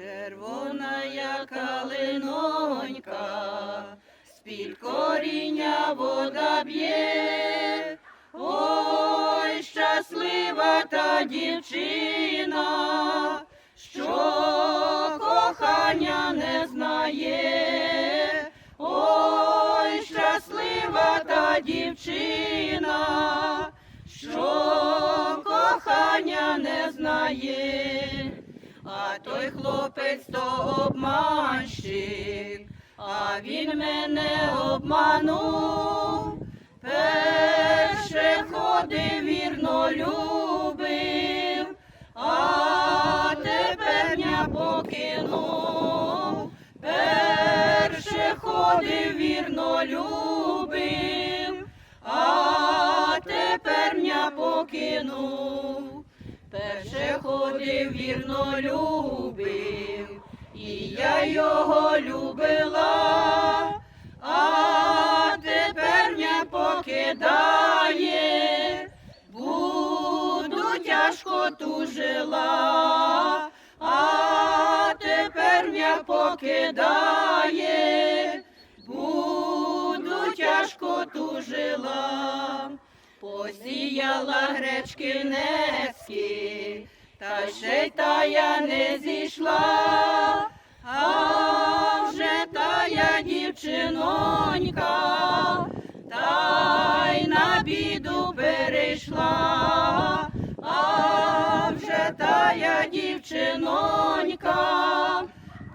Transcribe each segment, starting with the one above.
Червона я калинонька, з-під коріння вода б'є. Ой, щаслива та дівчина, що кохання не знає. Ой, щаслива та дівчина, що кохання не знає. А той хлопець то обманщик, а він мене обманув. Перше ходив вірно любив, а тепер ня покинув. Перше ходив вірно любив, а тепер ня покинув. Перше ходив вірно любив, і я його любила, а тепер не покидає, буду тяжко тужила, а тепер не покидає, буду тяжко тужила. Посіяла гречки нески, та ще й тая не зійшла, а вже тая дівчинонька, та й на біду перейшла, а вже тая дівчинонька,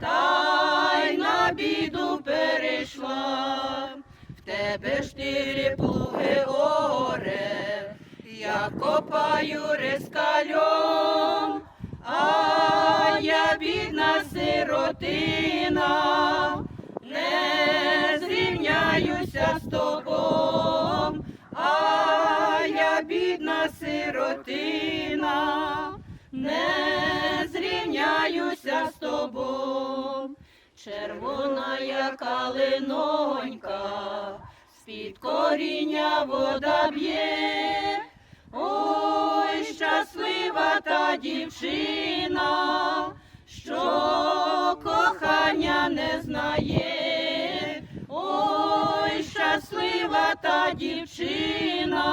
та й на біду перейшла. В тебе штири плуги оре, копаю рискальом, а я бідна сиротина, не зрівняюся з тобою, а я бідна сиротина, не зрівняюся з тобою. Червона я калинонька, з-під коріння вода б'є. Дівчина, що кохання не знає. Ой, щаслива та дівчина,